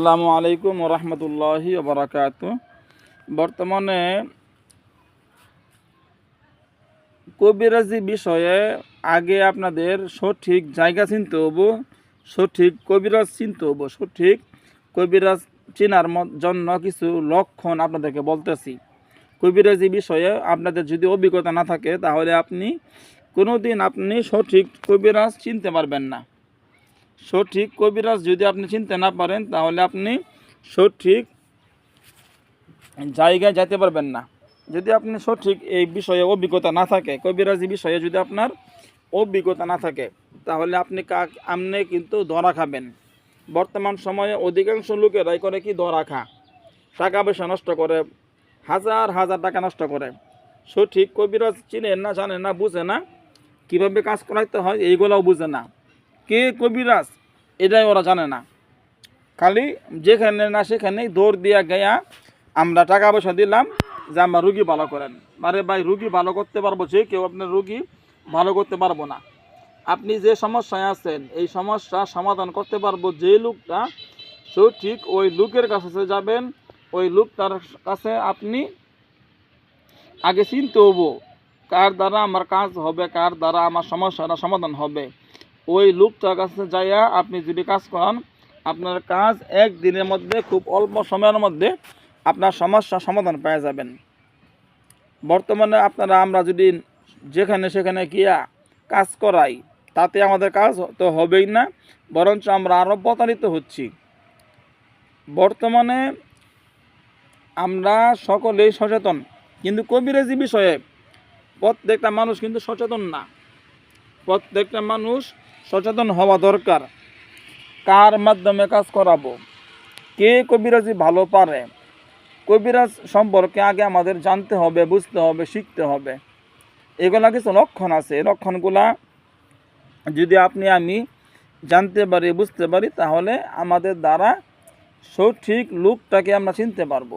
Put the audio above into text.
আসসালামু আলাইকুম রহমতুল্লাহি বারাকাত বর্তমানে কবিরাজি বিষয়ে আগে আপনাদের সঠিক জায়গা চিনতে হব, সঠিক কবিরাজ চিনতে হব, সঠিক কবিরাজ চেনার জন্য কিছু লক্ষণ আপনাদেরকে বলতেছি। কবিরাজি বিষয়ে আপনাদের যদি অভিজ্ঞতা না থাকে, তাহলে আপনি কোনোদিন আপনি সঠিক কবিরাজ চিনতে পারবেন না। সঠিক কবিরাজ যদি আপনি চিনতে না পারেন, তাহলে আপনি সঠিক জায়গায় যেতে পারবেন না। যদি আপনি সঠিক এই বিষয়ে অভিজ্ঞতা না থাকে, কবিরাজি বিষয়ে যদি আপনার অভিজ্ঞতা না থাকে, তাহলে আপনি কাক, আপনি কিন্তু ধরা খাবেন। বর্তমান সময়ে অধিকাংশ লোকেরাই করে কি? ধরা খা। টাকা পয়সা নষ্ট করে, হাজার হাজার টাকা নষ্ট করে। সঠিক কবিরাজ চিনে না জানে না, বুঝে না। কীভাবে কাজ করাইতে হয়, এইগুলোও বুঝে না। কে কবিরাজ? এটাই ওরা জানে না। খালি যেখানে না সেখানেই দৌড় দিয়া গেয়া আমরা টাকা পয়সা দিলাম যে আমরা রুগী ভালো করেন। আরে ভাই, রুগী ভালো করতে পারব যে কেউ আপনার রুগী ভালো করতে পারব না। আপনি যে সমস্যায় আছেন, এই সমস্যা সমাধান করতে পারব যে লোকটা সে ঠিক ওই লোকের কাছে যাবেন, ওই লোকটার কাছে আপনি আগে চিনতে হব, কার দ্বারা আমার কাজ হবে, কার দ্বারা আমার সমস্যাটা সমাধান হবে। ওই লোকটার কাছে যাইয়া আপনি যদি কাজ করান, আপনার কাজ এক দিনের মধ্যে, খুব অল্প সময়ের মধ্যে আপনার সমস্যা সমাধান পেয়ে যাবেন। বর্তমানে আপনারা, আমরা যদি যেখানে সেখানে গিয়া কাজ করাই, তাতে আমাদের কাজ তো হবেই না, বরঞ্চ আমরা আরও প্রতারিত হচ্ছি। বর্তমানে আমরা সকলেই সচেতন, কিন্তু কবিরাজি বিষয়ে প্রত্যেকটা মানুষ কিন্তু সচেতন না। প্রত্যেকটা মানুষ সচেতন হওয়া দরকার। কার মাধ্যমে কাজ করাবো? কে কবিরাজি ভালো পারে? কবিরাজ সম্পর্কে আগে আমাদের জানতে হবে, বুঝতে হবে, শিখতে হবে। এগুলা কিছু লক্ষণ আছে। লক্ষণগুলা যদি আপনি আমি জানতে পারি, বুঝতে পারি, তাহলে আমাদের দ্বারা সঠিক লোকটাকে আমরা চিনতে পারব।